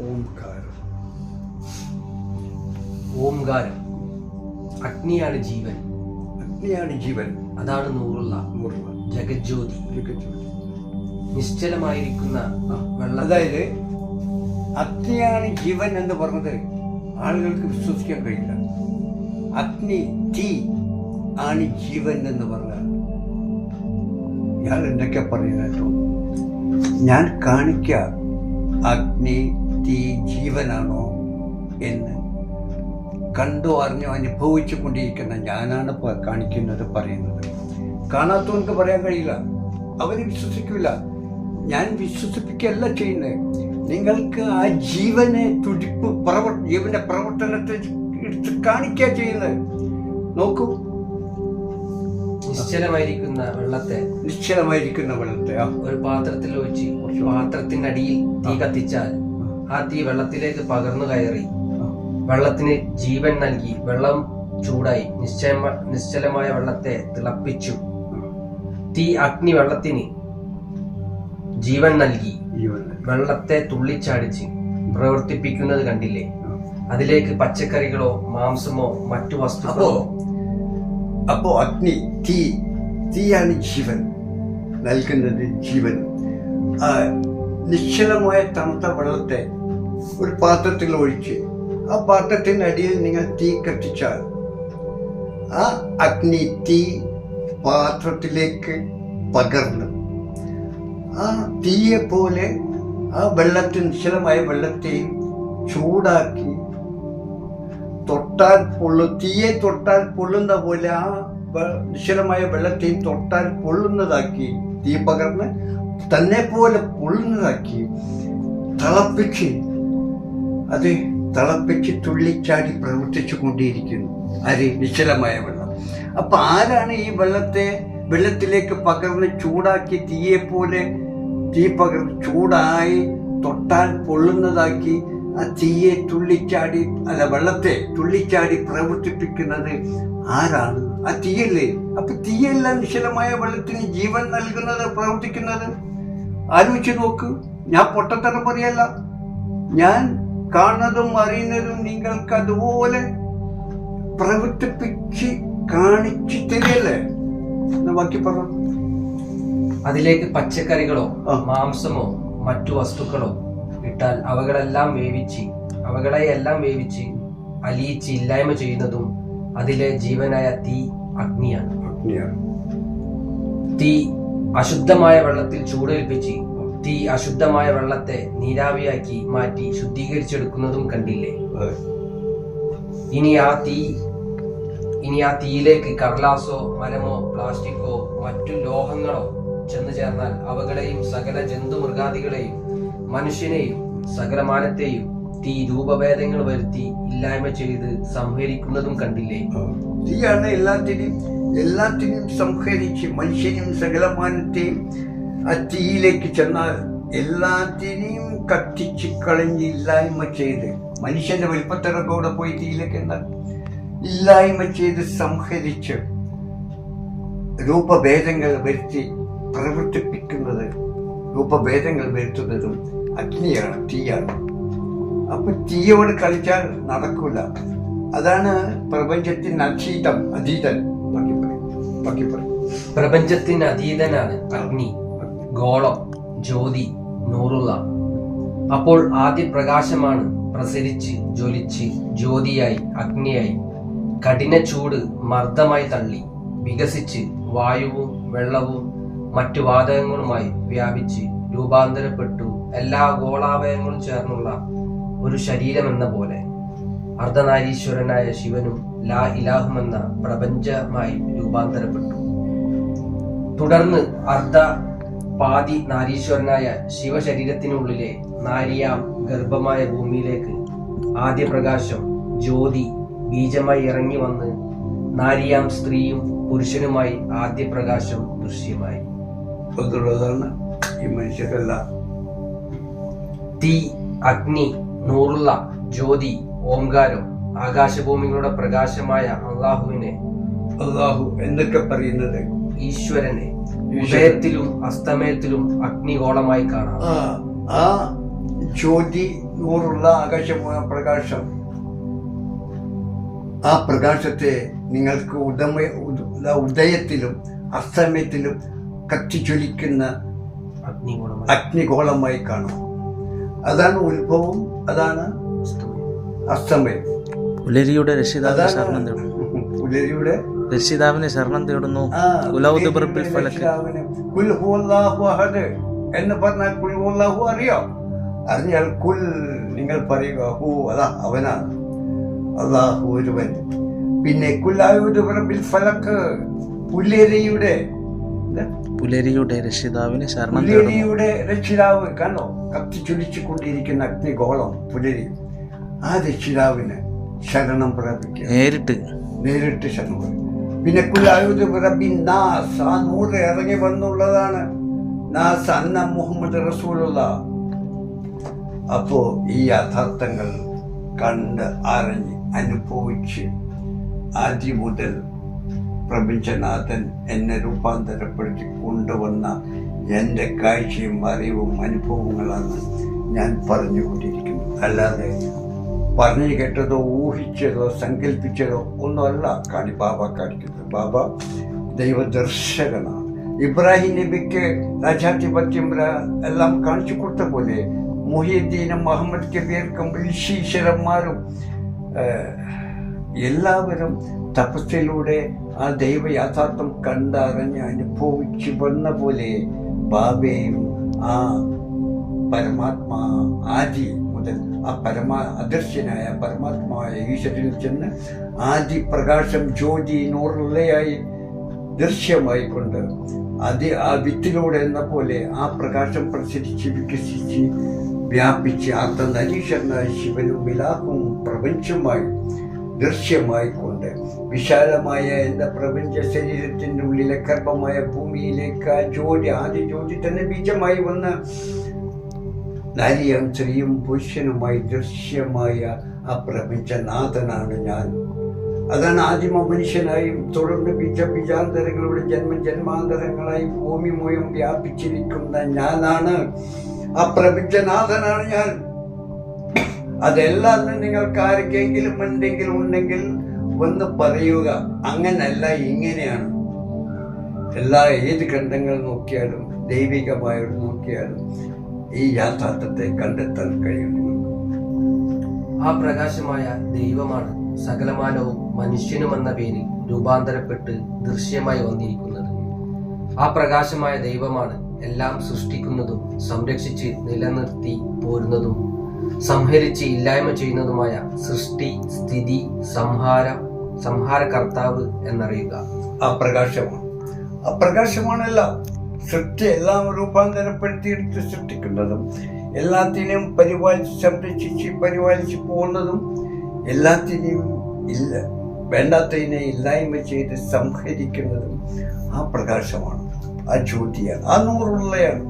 ഓംകാരം. ഓംകാരം. അഗ്നിയാണ് ജീവൻ. അഗ്നിയാണ് ജീവൻ. അതാണ് നൂറുള്ള. നൂറുള്ള. ജഗജ്യോതി. ജഗജ്യോതി. നിശ്ചലമായിരിക്കുന്ന വെള്ളം അതായത് അഗ്നിയാണ് ജീവൻ എന്ന് പറഞ്ഞത് ആളുകൾക്ക് വിശ്വസിക്കാൻ കഴിയില്ല. അഗ്നി തീ ആണ് ജീവൻ എന്ന് പറഞ്ഞാൽ ഇയാൾ എന്തൊക്കെ പറയുന്നു ഞാൻ കാണിക്ക അഗ്നി തീ ജീവനാണോ എന്ന് കണ്ടോ അറിഞ്ഞോ അനുഭവിച്ചു കൊണ്ടിരിക്കുന്ന ഞാനാണ് കാണിക്കുന്നത് പറയുന്നത്. കാണാത്തവർക്ക് പറയാൻ കഴിയില്ല. അവർ വിശ്വസിക്കില്ല ഞാൻ വിശ്വസിപ്പിക്കുകയല്ല ചെയ്യുന്നത്. നിങ്ങൾക്ക് ആ ജീവനെ തുടിപ്പ് പ്രവർ ജീവന്റെ പ്രവർത്തനത്തെ എടുത്ത് കാണിക്കുക ചെയ്യുന്നത്. നോക്കൂ. നിശ്ചലമായിരിക്കുന്ന വെള്ളത്തെ നിശ്ചലമായിരിക്കുന്ന വെള്ളത്തെ ഒരു പാത്രത്തിൽ ഒഴിച്ച് അടിയിൽ തീ കത്തിച്ചാൽ ആ തീ വെള്ളത്തിലേക്ക് പകർന്നു കയറി. വെള്ളത്തിന് ജീവൻ നൽകി. വെള്ളം ചൂടായി. നിശ്ചയ നിശ്ചലമായ വെള്ളത്തെ തിളപ്പിച്ചു. തീ അഗ്നി വെള്ളത്തിന് ജീവൻ നൽകി. വെള്ളത്തെ തുള്ളിച്ചാടിച്ച് പ്രവർത്തിപ്പിക്കുന്നത് കണ്ടില്ലേ? അതിലേക്ക് പച്ചക്കറികളോ മാംസമോ മറ്റു വസ്തുക്കളോ അപ്പോ അഗ്നി തീ തീയാണ് ജീവൻ. നൽകുന്നത് ജീവൻ. നിശ്ചലമായ തണുത്ത വെള്ളത്തെ ഒരു പാത്രത്തിൽ ഒഴിച്ച്. ആ പാത്രത്തിനടിയിൽ നിങ്ങൾ തീ കത്തിച്ചാൽ ആ അഗ്നി തീ പാത്രത്തിലേക്ക് പകർന്നു ആ തീയെ പോലെ ആ വെള്ളത്തിൽ നിശ്ചലമായ വെള്ളത്തെയും ചൂടാക്കി തൊട്ടാൽ പൊള്ളു തീയെ തൊട്ടാൽ പൊള്ളുന്ന പോലെ ആ നിശ്ചലമായ വെള്ളത്തെയും തൊട്ടാൽ പൊള്ളുന്നതാക്കി തീ പകർന്ന് തന്നെ പോലെ പൊള്ളുന്നതാക്കി തിളപ്പിച്ച് അത് തിളപ്പിച്ച് തുള്ളിച്ചാടി പ്രവർത്തിച്ചു കൊണ്ടിരിക്കുന്നു. അരി നിശ്ചലമായ വെള്ളം. അപ്പൊ ആരാണ് ഈ വെള്ളത്തെ വെള്ളത്തിലേക്ക് പകർന്ന് ചൂടാക്കി തീയെ പോലെ തീ പകർന്ന് ചൂടായി തൊട്ടാൽ പൊള്ളുന്നതാക്കി ആ തീയെ തുള്ളിച്ചാടി അല്ല വെള്ളത്തെ തുള്ളിച്ചാടി പ്രവർത്തിപ്പിക്കുന്നത് ആരാണ്? ആ തീയല്ലേ. അപ്പൊ തീയല്ല നിശ്ചലമായ വെള്ളത്തിന് ജീവൻ നൽകുന്നത് പ്രവർത്തിക്കുന്നത്? ആലോചിച്ച് നോക്ക്. ഞാൻ പൊട്ടത്തരം പറയല്ല. ഞാൻ കാണുന്നതും അറിയുന്നതും നിങ്ങൾക്ക് അതുപോലെ പ്രവർത്തിപ്പിച്ച് കാണിച്ചു തരികയല്ലേ? ബാക്കി പറ. അതിലേക്ക് പച്ചക്കറികളോ മാംസമോ മറ്റു വസ്തുക്കളോ ഇട്ടാൽ അവകളെല്ലാം വേവിച്ച് അവകളെ എല്ലാം വേവിച്ച് അലിയിച്ച് ഇല്ലായ്മ ചെയ്യുന്നതും അതിലെ ജീവനായ തീ അഗ്നിയാണ്. തീ അശുദ്ധമായ വെള്ളത്തിൽ ചൂടേൽപ്പിച്ച് തീ അശുദ്ധമായ വെള്ളത്തെ നീരാവിയാക്കി മാറ്റി ശുദ്ധീകരിച്ചെടുക്കുന്നതും കണ്ടില്ലേ. ഇനി ആ തീ ഇനി ആ തീയിലേക്ക് കടലാസോ മരമോ പ്ലാസ്റ്റിക്കോ മറ്റു ലോഹങ്ങളോ ചെന്നു ചേർന്നാൽ അവകളെയും സകല ജന്തു മൃഗാദികളെയും മനുഷ്യനെയും സകലമാനത്തെയും തീ രൂപഭേദങ്ങൾ വരുത്തി ഇല്ലായ്മ ചെയ്ത് സംഹരിക്കുന്നതും കണ്ടില്ലേ. തീയാണ് എല്ലാത്തിനെയും എല്ലാത്തിനെയും സംഹരിച്ച് മനുഷ്യനെയും സകലമാനത്തെയും ആ തീയിലേക്ക് ചെന്നാൽ എല്ലാത്തിനെയും കത്തിച്ച് കളഞ്ഞ് ഇല്ലായ്മ ചെയ്ത് മനുഷ്യന്റെ വലിപ്പത്തിറക്കൂടെ പോയി തീയിലേക്ക് എന്നാൽ ഇല്ലായ്മ ചെയ്ത് സംഹരിച്ച് രൂപഭേദങ്ങൾ വരുത്തി പ്രവർത്തിപ്പിക്കുന്നത് രൂപഭേദങ്ങൾ വരുത്തുന്നതും അഗ്നിയാണ് തീയാണ്. അപ്പൊ തീയോട് കളിച്ചാൽ നടക്കൂല. അതാണ് പ്രപഞ്ചത്തിന് അതീതം അതീതൻ പ്രപഞ്ചത്തിന് അതീതനാണ് അഗ്നി. ഗോളം ജ്യോതി നൂറുള്ള. അപ്പോൾ ആദ്യ പ്രകാശമാണ് പ്രസരിച്ച് ജ്വലിച്ച് ജ്യോതിയായി അഗ്നിയായി കഠിന ചൂട് മർദ്ദമായി തള്ളി വികസിച്ച് വായുവും വെള്ളവും മറ്റു വാതകങ്ങളുമായി വ്യാപിച്ച് രൂപാന്തരപ്പെട്ടു എല്ലാ ഗോളാവയങ്ങളും ചേർന്നുള്ള ഒരു ശരീരം എന്ന പോലെ. അർദ്ധനാരീശ്വരനായ ശിവനും ലാ ഇലാഹുമെന്ന പ്രപഞ്ചമായി രൂപാന്തരപ്പെട്ടു. തുടർന്ന് അർദ്ധ പാതി നാരീശ്വരനായ ശിവശരീരത്തിനുള്ളിലെ നാരിയാം ഗർഭമായ ഭൂമിയിലേക്ക് ആദ്യ പ്രകാശം ജ്യോതി ബീജമായി ഇറങ്ങി വന്ന് നാരിയാം സ്ത്രീയും പുരുഷനുമായി ആദ്യ പ്രകാശം ദൃശ്യമായി. അതുള്ളതാണ് ഈ മനുഷ്യരെല്ലാം. തീ അഗ്നി നൂറുള്ള ജ്യോതി ഓംകാരം ആകാശഭൂമികളുടെ പ്രകാശമായ അള്ളാഹുവിനെ. അള്ളാഹു എന്നൊക്കെ പറയുന്നത്? ഈശ്വരനെ ഉദയത്തിലും അസ്തമയത്തിലും അഗ്നിഗോളമായി കാണാം. ആ ജ്യോതി നൂറുള്ള ആകാശമായ പ്രകാശം. ആ പ്രകാശത്തെ നിങ്ങൾക്ക് ഉദമ ഉദയത്തിലും അസ്തമയത്തിലും കത്തിച്ചൊലിക്കുന്ന അഗ്നിഗോളമായി. കാണും. അതാണ് ഉത്ഭവം അതാണ് അസ്തമയം. ഉലരിയുടെ തേടുന്നു പുലരിയുടെ രക്ഷിതാവിനെ ശരണം തേടുന്നു. എന്ന് പറഞ്ഞാൽ കുൽ ഹുവല്ലാഹു അറിയാം. അറിഞ്ഞാൽ കുൽ നിങ്ങൾ പറയുക ഹു അതാ അവനാണ്. അള്ളാഹു ഒരുവൻ. പിന്നെ കുല്ലായുദ് ബിർബിൽ ഫലക്ക് പുലരിയുടെ പുലരിയുടെ രക്ഷിതാവിനെ ശരണം പുലരിയുടെ രക്ഷിതാവ് കണ്ടോ? കത്തി ചുലിച്ചു കൊണ്ടിരിക്കുന്ന അഗ്നിഗോളം പുലരി. ആ രക്ഷിതാവിന് ശരണം പ്രാപിക്കുക. നേരിട്ട്. നേരിട്ട് ശരണം. പിന്നെ കുലായുധ റബ്ബിൻ നാസ് ആ നൂറ് ഇറങ്ങി വന്നുള്ളതാണ് നാസ് അന്ന മുഹമ്മദ് റസൂലുള്ള. അപ്പോ ഈ യാഥാർത്ഥ്യങ്ങൾ കണ്ട് അറിഞ്ഞ് അനുഭവിച്ച് ആദ്യം മുതൽ പ്രപഞ്ചനാഥൻ എന്നെ രൂപാന്തരപ്പെടുത്തി കൊണ്ടുവന്ന എന്റെ കാഴ്ചയും അറിവും അനുഭവങ്ങളാണ് ഞാൻ പറഞ്ഞുകൊണ്ടിരിക്കുന്നത്. അല്ലാതെ പറഞ്ഞു കേട്ടതോ ഊഹിച്ചതോ സങ്കല്പിച്ചതോ ഒന്നുമല്ല കാണി ബാബ കാണിക്കുന്നത്. ബാബ ദൈവദർശകനാണ്. ഇബ്രാഹിം നബിക്ക് രാജാധിപത്യം എല്ലാം കാണിച്ചു കൊടുത്ത പോലെ മുഹിയുദ്ദീനും മുഹമ്മദ് കബീർക്കും ഈശ്വരന്മാരും എല്ലാവരും തപസ്സിലൂടെ ആ ദൈവ യാഥാർത്ഥ്യം കണ്ടറിഞ്ഞ് അനുഭവിച്ചു വന്ന പോലെ ബാബയും ആ പരമാത്മാ ആദി മുതൽ ആ പരമാ അദർശ്യനായ പരമാത്മാവായ ഈശ്വരനിൽ ചെന്ന് ആദി പ്രകാശം ജ്യോതി നൂറുള്ളയായി ദൃശ്യമായിക്കൊണ്ട് അത് ആ വിത്തിലൂടെ എന്ന പോലെ ആ പ്രകാശം പ്രസരിച്ച് വികസിച്ച് വ്യാപിച്ച് അർത്ഥനരീശ്വരനായ ശിവനും വിലാഹവും പ്രപഞ്ചമായി ദൃശ്യമായിക്കൊണ്ട് വിശാലമായ എന്റെ പ്രപഞ്ച ശരീരത്തിന്റെ ഉള്ളിലെ ഗർഭമായ ഭൂമിയിലേക്ക് ആ ജ്യോതി ആദ്യ ജ്യോതി തന്നെ ബീജമായി വന്ന് നാരിയും സ്ത്രീയും പുരുഷനുമായി ദൃശ്യമായ ആ പ്രപഞ്ചനാഥനാണ് ഞാൻ. അതാണ് ആദിമ മനുഷ്യനായും തുടർന്ന് ബീജ ബീജാന്തരങ്ങളുടെ ജന്മ ജന്മാന്തരങ്ങളായി ഭൂമി മുഴുവൻ വ്യാപിച്ചിരിക്കുന്ന ഞാനാണ്. ആ പ്രപഞ്ചനാഥനാണ് ഞാൻ. അതെല്ലാം നിങ്ങൾക്ക് ആർക്കെങ്കിലും എന്തെങ്കിലും ഉണ്ടെങ്കിൽ ഒന്ന് പറയുക. അങ്ങനല്ല ഇങ്ങനെയാണ്. എല്ലാ ഏത് ഖണ്ഡങ്ങൾ നോക്കിയാലും ദൈവികമായിട്ട് നോക്കിയാലും ഈ യാഥാർത്ഥ്യത്തെ കണ്ടെത്താൻ കഴിയുന്നു ആ പ്രകാശമായ ദൈവമാണ് സകലമാനവും മനുഷ്യനുമെന്ന പേരിൽ രൂപാന്തരപ്പെട്ട് ദൃശ്യമായി വന്നിരിക്കുന്നത്. ആ പ്രകാശമായ ദൈവമാണ് എല്ലാം സൃഷ്ടിക്കുന്നതും സംരക്ഷിച്ച് നിലനിർത്തി പോരുന്നതും സംഹരിച്ച് ഇല്ലായ്മ ചെയ്യുന്നതുമായ സൃഷ്ടി സ്ഥിതി സംഹാര സംഹാരകർത്താവ് എന്നറിയുക. ആ പ്രകാശമാണ്. ആ പ്രകാശമാണല്ല. സൃഷ്ടി എല്ലാം രൂപാന്തരപ്പെടുത്തിയെടുത്ത് സൃഷ്ടിക്കുന്നതും എല്ലാത്തിനെയും പരിപാലിച്ച് സംരക്ഷിച്ച് പരിപാലിച്ച് പോകുന്നതും എല്ലാത്തിനെയും ഇല്ല വേണ്ടാത്തതിനെ ഇല്ലായ്മ ചെയ്ത് സംഹരിക്കുന്നതും ആ പ്രകാശമാണ് ആ ജ്യോതിയാണ് ആ നൂറുള്ളയാണ്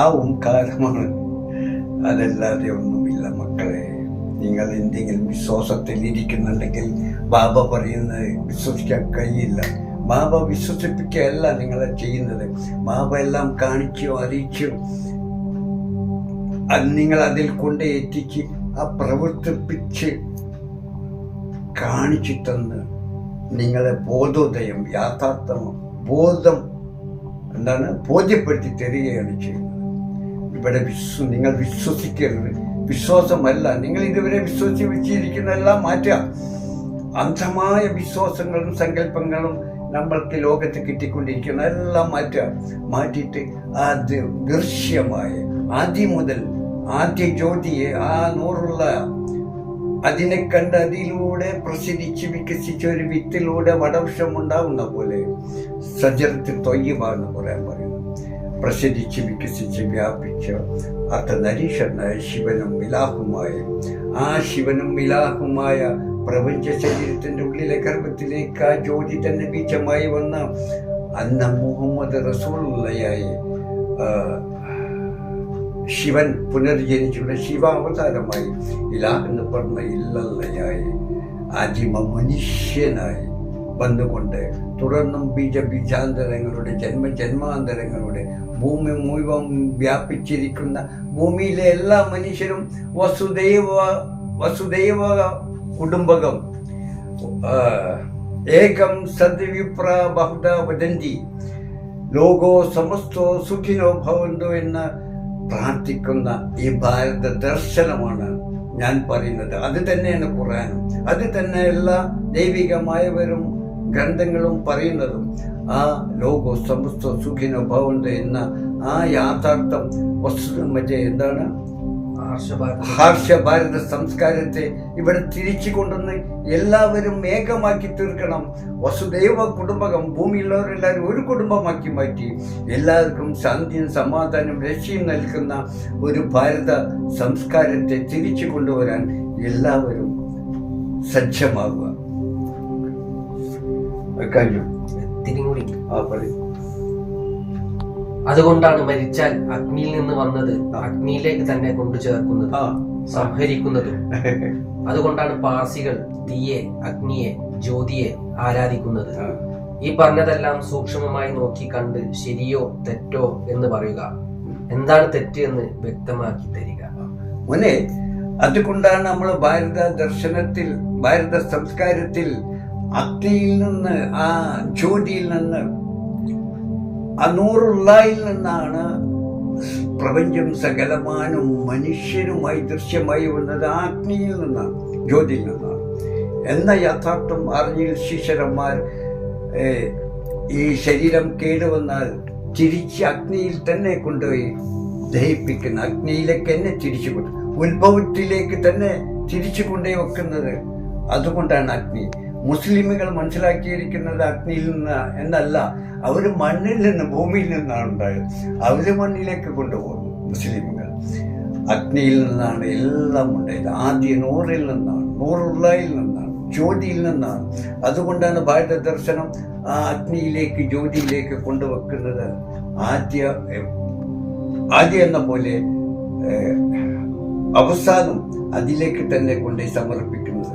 ആ ഓംകാരമാണ്. അതല്ലാതെ ഒന്നുമില്ല മക്കളെ നിങ്ങൾ എന്തെങ്കിലും വിശ്വാസത്തിൽ ഇരിക്കുന്നുണ്ടെങ്കിൽ ബാബ പറയുന്നത് വിശ്വസിക്കാൻ കഴിയില്ല. ബാബ വിശ്വസിപ്പിക്കുകയല്ല നിങ്ങളെ ചെയ്യുന്നത്. മാവ എല്ലാം കാണിക്കോ അറിയിക്കോ അത് നിങ്ങൾ അതിൽ കൊണ്ട് എത്തിച്ച് ആ പ്രവർത്തിപ്പിച്ച് കാണിച്ചു തന്ന് നിങ്ങളെ ബോധോദയം യാഥാർത്ഥം ബോധം എന്താണ് ബോധ്യപ്പെടുത്തി തരികയാണ് ചെയ്യുന്നത്. ഇവിടെ വിശ്വ നിങ്ങൾ വിശ്വസിക്കരുത്. വിശ്വാസമല്ല. നിങ്ങൾ ഇതുവരെ വിശ്വസിച്ച് വെച്ചിരിക്കുന്നതെല്ലാം മാറ്റുക. അന്ധമായ വിശ്വാസങ്ങളും സങ്കല്പങ്ങളും നമ്മൾക്ക് ലോകത്ത് കിട്ടിക്കൊണ്ടിരിക്കുന്ന എല്ലാം മാറ്റുക മാറ്റിയിട്ട് അത് ദൃശ്യമായ. ആദ്യം മുതൽ ആദ്യ ജ്യോതിയെ ആ നൂറുള്ള അതിനെ കണ്ട് അതിലൂടെ പ്രസിദ്ധിച്ച് വികസിച്ച ഒരു വിത്തിലൂടെ വടവൃക്ഷം ഉണ്ടാവുന്ന പോലെ സജറത്തിൽ തൊയ്യമാണെന്ന് പറയാൻ പറയുന്നു പ്രസിദ്ധിച്ച് വികസിച്ച് വ്യാപിച്ച അർത്ഥനരീശ്വരനായ ശിവനും വിലാഹുമായ ആ ശിവനും മിലാഹുമായ പ്രപഞ്ച ശരീരത്തിന്റെ ഉള്ളിലെ ഗർഭത്തിലേക്ക് ആ ജ്യോതി തന്നെ ബീജമായി വന്ന അന്ന മുഹമ്മദ് റസൂലുള്ളയായി ശിവൻ പുനർജനിച്ചുള്ള ശിവാവതാരമായി ഇല എന്ന് പറഞ്ഞ ഇല്ലല്ലയായി ആദിമ മനുഷ്യനായി വന്നുകൊണ്ട് തുടർന്നും ബീജ ബീജാന്തരങ്ങളുടെ ജന്മ ജന്മാന്തരങ്ങളുടെ ഭൂമി മുഴുവൻ വ്യാപിച്ചിരിക്കുന്ന ഭൂമിയിലെ എല്ലാ മനുഷ്യരും വസുദൈവ വസുദൈവ കുടുംബകം ഏകം സദ്വിപ്ര ബഹുദ വദന്തി ലോകോ സമസ്തോ സുഖിനോ ഭവന്തോ എന്ന് പ്രാർത്ഥിക്കുന്ന ഈ ഭാരത ദർശനമാണ് ഞാൻ പറയുന്നത്. അത് തന്നെയാണ് ഖുറാനും അത് തന്നെ എല്ലാ ദൈവികമായവരും ഗ്രന്ഥങ്ങളും പറയുന്നതും. ആ ലോകോ സമസ്തോ സുഖിനോ ഭവന്തോ എന്ന ആ യാഥാർത്ഥ്യം വസ്തു മറ്റേ എന്താണ്? ആർഷഭാരത ഹാർഷ സംസ്കാരത്തെ ഇവിടെ തിരിച്ചു കൊണ്ടുവന്ന് എല്ലാവരും ഏകമാക്കി തീർക്കണം. വസുദേവ കുടുംബകം ഭൂമിയുള്ളവരെല്ലാവരും ഒരു കുടുംബമാക്കി മാറ്റി. എല്ലാവർക്കും ശാന്തിയും സമാധാനവും രക്ഷയും നൽകുന്ന ഒരു ഭാരത സംസ്കാരത്തെ തിരിച്ചു കൊണ്ടുവരാൻ എല്ലാവരും സജ്ജമാകുക കഴിഞ്ഞു. ഇത്തിരി കൂടി ആ പറയും. അതുകൊണ്ടാണ് മരിച്ചാൽ അഗ്നിയിൽ നിന്ന് വന്നത് അഗ്നിയിലേക്ക് തന്നെ കൊണ്ടു ചേർക്കുന്നത് സംഹരിക്കുന്നതും. അതുകൊണ്ടാണ് പാർസികൾ തീയെ അഗ്നിയെ ജ്യോതിയെ ആരാധിക്കുന്നത്. ഈ പറഞ്ഞതെല്ലാം സൂക്ഷ്മമായി നോക്കി കണ്ട് ശരിയോ തെറ്റോ എന്ന് പറയുക. എന്താണ് തെറ്റ് എന്ന് വ്യക്തമാക്കി തരിക. മോനെ അതുകൊണ്ടാണ് നമ്മൾ ഭാരത ദർശനത്തിൽ ഭാരത സംസ്കാരത്തിൽ അഗ്നിയിൽ നിന്ന് ആ ജ്യോതിയിൽ നിന്ന് ആ നൂറുള്ളയിൽ നിന്നാണ് പ്രപഞ്ചം സകലമാനും മനുഷ്യരുമായി ദൃശ്യമായി വന്നത് ആഗ്നിയിൽ നിന്നാണ് ജ്യോതിയിൽ നിന്നാണ്. എന്ന യഥാർത്ഥം അറിഞ്ഞിൽ ശിശരന്മാർ ഈ ശരീരം കേടുവന്നാൽ തിരിച്ച് അഗ്നിയിൽ തന്നെ കൊണ്ടുപോയി ദഹിപ്പിക്കുന്ന അഗ്നിയിലേക്ക് തന്നെ തിരിച്ചു കൊണ്ട് ഉത്ഭവത്തിലേക്ക് തന്നെ തിരിച്ചു കൊണ്ടുപോയി വെക്കുന്നത്. അതുകൊണ്ടാണ് അഗ്നി. മുസ്ലിമുകൾ മനസ്സിലാക്കിയിരിക്കുന്നത് അഗ്നിയിൽ നിന്ന് എന്നല്ല അവർ മണ്ണിൽ നിന്ന് ഭൂമിയിൽ നിന്നാണ് ഉണ്ടായത്. അവർ മണ്ണിലേക്ക് കൊണ്ടുപോകുന്നു മുസ്ലിമുകൾ. അഗ്നിയിൽ നിന്നാണ് എല്ലാം ഉണ്ടായത്. ആദ്യ നൂറിൽ നിന്നാണ് നൂറുള്ളയിൽ നിന്നാണ് ജ്യോതിയിൽ നിന്നാണ്. അതുകൊണ്ടാണ് ഭാരത ദർശനം ആ അഗ്നിയിലേക്ക് ജ്യോതിയിലേക്ക് കൊണ്ടുവെക്കുന്നത്. ആദ്യ ആദ്യം എന്ന പോലെ അവസാനം അതിലേക്ക് തന്നെ കൊണ്ടുപോയി സമർപ്പിക്കുന്നത്.